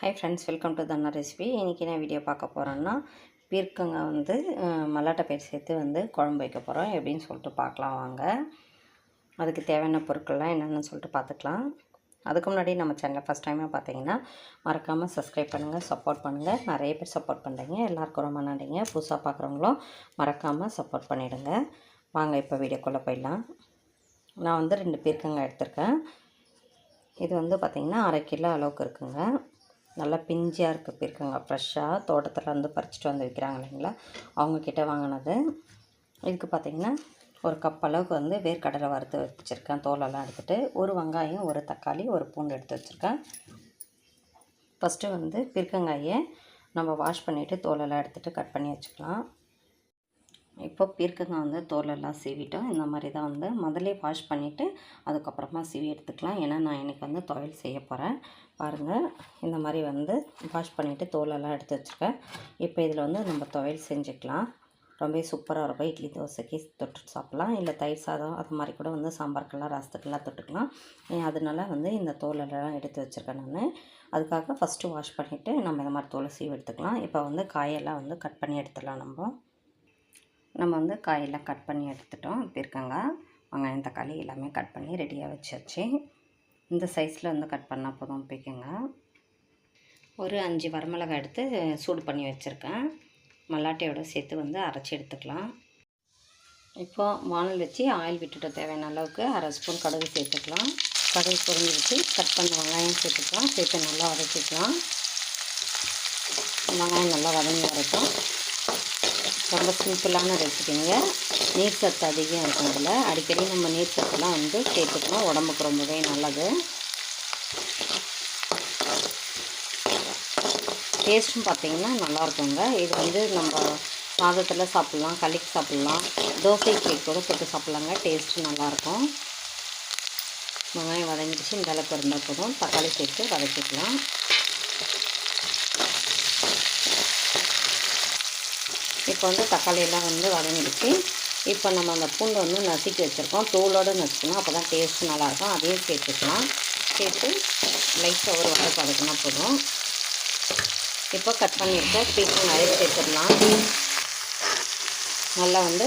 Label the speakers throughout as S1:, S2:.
S1: Hi friends welcome to Thanna recipe இன்றைக்கி நான் video பார்க்க போகிறோன்னா பீர்க்கங்க வந்து மல்லாட்டை பயிர் சேர்த்து வந்து குழம்பு வைக்க போகிறோம் எப்படின்னு சொல்லிட்டு பார்க்கலாம் வாங்க. அதுக்கு தேவையான பொருட்கள்லாம் என்னென்னு சொல்லிட்டு பார்த்துக்கலாம். அதுக்கு முன்னாடி நம்ம சேனலை ஃபஸ்ட் டைமாக பார்த்தீங்கன்னா மறக்காமல் சப்ஸ்கிரைப் பண்ணுங்கள் சப்போர்ட் பண்ணுங்கள் நிறைய பேர் சப்போர்ட் பண்ணுறீங்க எல்லாருக்கும் ரொம்ப நன்றிங்க. புதுசாக பார்க்குறவங்களும் மறக்காமல் சப்போர்ட் பண்ணிவிடுங்க வாங்க இப்போ வீடியோக்குள்ளே போயிடலாம். நான் வந்து ரெண்டு பீர்க்கங்க எடுத்திருக்கேன். இது வந்து பார்த்திங்கன்னா அரை கிலோ அளவுக்கு இருக்குங்க. நல்லா பிஞ்சியாக இருக்குது பீர்க்கங்காய் ஃப்ரெஷ்ஷாக தோட்டத்தில் வந்து பறிச்சிட்டு வந்து விற்கிறாங்க இல்லைங்களா? அவங்கக்கிட்ட வாங்கினது. இதுக்கு பார்த்திங்கன்னா ஒரு கப் அளவுக்கு வந்து வேர்க்கடலை வறுத்து வச்சுருக்கேன். தோலெல்லாம் எடுத்துகிட்டு ஒரு வெங்காயம் ஒரு தக்காளி ஒரு பூண்டு எடுத்து வச்சுருக்கேன். ஃபஸ்ட்டு வந்து பிற்கங்காயை நம்ம வாஷ் பண்ணிவிட்டு தோலெல்லாம் எடுத்துகிட்டு கட் பண்ணி வச்சுக்கலாம். இப்போ பீர்க்கங்காய் வந்து தோலெல்லாம் சீவிட்டோம். இந்த மாதிரி தான் வந்து முதலே வாஷ் பண்ணிவிட்டு அதுக்கப்புறமா சீவி எடுத்துக்கலாம். ஏன்னா நான் இன்றைக்கி வந்து துவையல் செய்ய போகிறேன் பாருங்கள் இந்த மாதிரி வந்து வாஷ் பண்ணிவிட்டு தோலெல்லாம் எடுத்து வச்சுருக்கேன். இப்போ இதில் வந்து நம்ம துவையல் செஞ்சுக்கலாம். ரொம்ப சூப்பராக இருக்கும். இட்லி தோசைக்கு தொட்டு சாப்பிட்லாம். இல்லை தயிர் சாதம் அது மாதிரி கூட வந்து சாம்பாருக்கெல்லாம் ரசத்துக்கெல்லாம் தொட்டுக்கலாம். அதனால வந்து இந்த தோலெல்லாம் எடுத்து வச்சுருக்கேன் நான். அதுக்காக ஃபஸ்ட்டு வாஷ் பண்ணிவிட்டு நம்ம இந்த மாதிரி தோலை சீவி எடுத்துக்கலாம். இப்போ வந்து காயெல்லாம் வந்து கட் பண்ணி எடுத்துடலாம் நம்ம. நம்ம வந்து காயெல்லாம் கட் பண்ணி எடுத்துட்டோம். பீர்க்கங்காய் வெங்காயம் தக்காளி எல்லாமே கட் பண்ணி ரெடியாக வச்சாச்சு. இந்த சைஸில் வந்து கட் பண்ணால் போதும் பீர்க்கங்காய் ஒரு அஞ்சு வரமிளகாய் எடுத்து சூடு பண்ணி வச்சுருக்கேன். மல்லாட்டையோட சேர்த்து வந்து அரைச்சி எடுத்துக்கலாம். இப்போது வானல் வச்சு ஆயில் விட்டுட்டு தேவையான அளவுக்கு அரை ஸ்பூன் கடுகு சேர்த்துக்கலாம். கடுகு பொரிஞ்சு வச்சு கட் பண்ண வெங்காயம் சேர்த்துக்கலாம். சேர்த்து நல்லா வதக்கிக்கலாம். வெங்காயம் நல்லா வதங்கி வரைக்கும் ரொம்ப சிம்பிளான ரெசிபிங்க. நீர் சத்து அதிகம் இருக்கும் இதில் அடிக்கடி நம்ம நீர் சத்துலாம் வந்து சேர்த்துக்கணும். உடம்புக்கு ரொம்பவே நல்லது. டேஸ்ட்டும் பார்த்தீங்கன்னா நல்லாயிருக்குங்க. இது வந்து நம்ம சாதத்தில் சாப்பிட்லாம் களிக்கு சாப்பிட்லாம். தோசை கேக் கூட போட்டு சாப்பிட்லாங்க. டேஸ்ட்டு நல்லாயிருக்கும். வெங்காயம் வதங்கிடுச்சு. இந்த அளவுக்கு இருந்தால் போதும். தக்காளி சேர்த்து வதக்கிக்கலாம். இப்போ வந்து தக்காளியெல்லாம் வந்து வதங்கிடுச்சு. இப்போ நம்ம அந்த பூண்டை வந்து நசுக்கி வச்சுருக்கோம். தூளோடு நசுக்கணும் அப்போ தான் டேஸ்ட் நல்லாயிருக்கும். அதையும் சேர்த்துக்கலாம். சேர்த்து லைட்டாக ஒரு வாரம் பதக்கினா போதும். இப்போ கட் பண்ணியிருக்க பீஸும் நிறைய சேர்த்துடலாம். நல்லா வந்து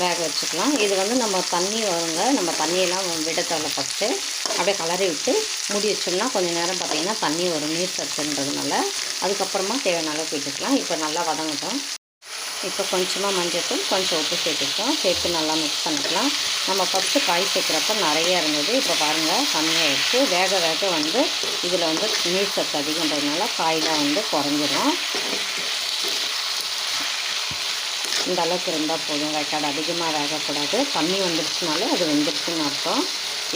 S1: வேக வச்சுக்கலாம். இது வந்து நம்ம தண்ணி வருங்க. நம்ம தண்ணியெல்லாம் விட தேவை ஃபஸ்ட்டு அப்படியே கலரி விட்டு மூடி வச்சோம்னா கொஞ்சம் நேரம் பார்த்திங்கன்னா தண்ணி வரும். நீர் சத்துன்றதுனால. அதுக்கப்புறமா தேவையான அளவுக்கு விட்டுக்கலாம். இப்போ நல்லா வதங்கட்டும். இப்போ கொஞ்சமாக மஞ்சத்தூள் கொஞ்சம் உப்பு சேர்த்துக்கலாம் சேர்த்து நல்லா மிக்ஸ் பண்ணிக்கலாம். நம்ம ஃபஸ்ட்டு காய் சேர்க்குறப்ப நிறைய இருந்தது. இப்போ பாருங்கள் கம்மியாகிடுச்சு வேக வேக வந்து இதில் வந்து நீர் சத்து அதிகன்றதுனால காயெலாம் வந்து குறைஞ்சிரும். இந்த அளவுக்கு இருந்தால் போதும். வைக்காடு அதிகமாக வேகக்கூடாது. தண்ணி வந்துடுச்சுனாலே அது வெந்துடுச்சுன்னு அர்த்தம்.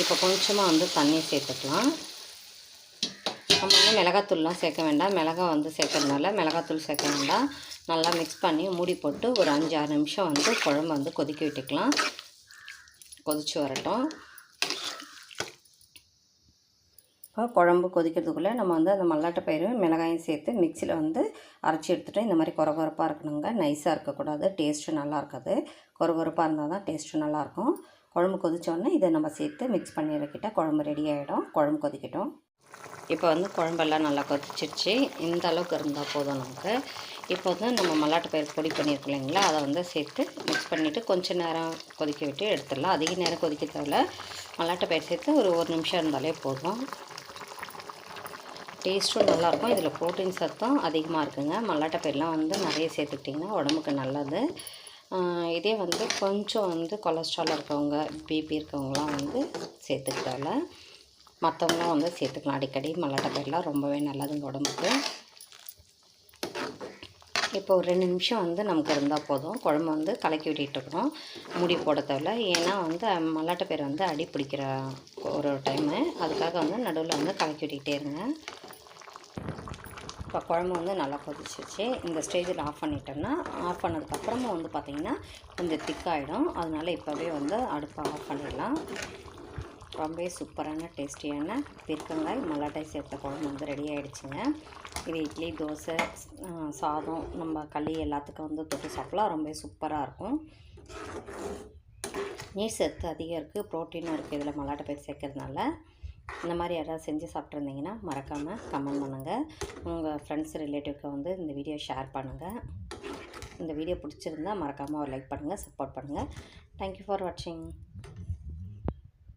S1: இப்போ கொஞ்சமாக வந்து தண்ணி சேர்த்துக்கலாம். நம்ம வந்து மிளகாத்தூள்லாம் சேர்க்க வேண்டாம். மிளகா வந்து சேர்க்கறதுனால மிளகாத்தூள் சேர்க்க வேண்டாம். நல்லா மிக்ஸ் பண்ணி மூடி போட்டு ஒரு அஞ்சு ஆறு நிமிஷம் வந்து குழம்பு வந்து கொதிக்க விட்டுக்கலாம். கொதிச்சு வரட்டும். இப்போ குழம்பு கொதிக்கிறதுக்குள்ளே நம்ம வந்து அந்த மல்லாட்டை பயிரும் மிளகாயும் சேர்த்து மிக்சியில் வந்து அரைச்சி எடுத்துகிட்டு இந்த மாதிரி குறகுறப்பாக இருக்கணுங்க. நைஸாக இருக்கக்கூடாது. டேஸ்ட்டு நல்லா இருக்காது. குறகுறப்பாக இருந்தால் தான் டேஸ்ட்டும் நல்லாயிருக்கும் குழம்பு கொதித்தோடனே இதை நம்ம சேர்த்து மிக்ஸ் பண்ணி இறக்கிட்டால் குழம்பு ரெடி ஆகிடும் குழம்பு கொதிக்கட்டும். இப்போ வந்து குழம்பெல்லாம் நல்லா கொதிச்சிருச்சு. இந்த அளவுக்கு இருந்தால் போதும் நமக்கு. இப்போ வந்து நம்ம மல்லாட்டு பயிர் பொடி பண்ணியிருக்கோம் இல்லைங்களா? அதை வந்து சேர்த்து மிக்ஸ் பண்ணிவிட்டு கொஞ்சம் நேரம் கொதிக்க விட்டு எடுத்துடலாம். அதிக நேரம் கொதிக்க தேவையில்ல. மல்லாட்டு பயிர் சேர்த்து ஒரு ஒரு நிமிஷம் இருந்தாலே போதும். டேஸ்ட்டும் நல்லாயிருக்கும் இதில் ப்ரோட்டீன் சத்தம் அதிகமாக இருக்குங்க. மல்லாட்டை பயிரெலாம் வந்து நிறைய சேர்த்துக்கிட்டிங்கன்னா உடம்புக்கு நல்லது. இதே வந்து கொஞ்சம் வந்து கொலஸ்ட்ரால் இருக்கவங்க பிபி இருக்கவங்களாம் வந்து சேர்த்துக்கிட்டால மற்றவங்களாம் வந்து சேர்த்துக்கலாம். அடிக்கடி மல்லாட்டப்பயிரெலாம் ரொம்பவே நல்லதுங்க உடம்புக்கு. இப்போ ஒரு ரெண்டு நிமிஷம் வந்து நமக்கு இருந்தால் போதும். குழம்பு வந்து கலக்கி விட்டுட்டு முடி போட தேவையில்ல. ஏன்னா வந்து மல்லாட்டை பேர் வந்து அடி பிடிக்கிற ஒரு டைமு அதுக்காக வந்து நடுவில் வந்து கலக்கி விட்டுக்கிட்டே இருங்க. இப்போ குழம்பு வந்து நல்லா கொதிச்சிச்சு இந்த ஸ்டேஜில் ஆஃப் பண்ணிட்டோம்னா ஆஃப் பண்ணதுக்கப்புறமா வந்து பார்த்திங்கன்னா கொஞ்சம் திக்காகிடும் அதனால இப்போவே வந்து அடுப்பை ஆஃப் பண்ணிடலாம். ரொம்பவே சூப்பரான டேஸ்டியான பிற்கங்காய் மல்லாட்டை சேர்த்த குழம்பு வந்து ரெடி ஆகிடுச்சுங்க இது இட்லி தோசை சாதம் நம்ம களி எல்லாத்துக்கும் வந்து தொட்டு சாப்பிட்லாம். ரொம்பவே சூப்பராக இருக்கும். நீர் சத்து அதிகம் இருக்குது ப்ரோட்டீனும் இருக்குது இதில் மல்லாட்டை பயிர் சேர்க்கறதுனால. இந்த மாதிரி யாராவது செஞ்சு சாப்பிட்ருந்தீங்கன்னா மறக்காமல் கமெண்ட் பண்ணுங்கள் உங்கள் ஃப்ரெண்ட்ஸ் ரிலேட்டிவ்க்கு வந்து இந்த வீடியோ ஷேர் பண்ணுங்கள் இந்த வீடியோ பிடிச்சிருந்தா மறக்காமல் ஒரு லைக் பண்ணுங்கள் சப்போர்ட் பண்ணுங்கள் தேங்க்யூ ஃபார் வாட்சிங்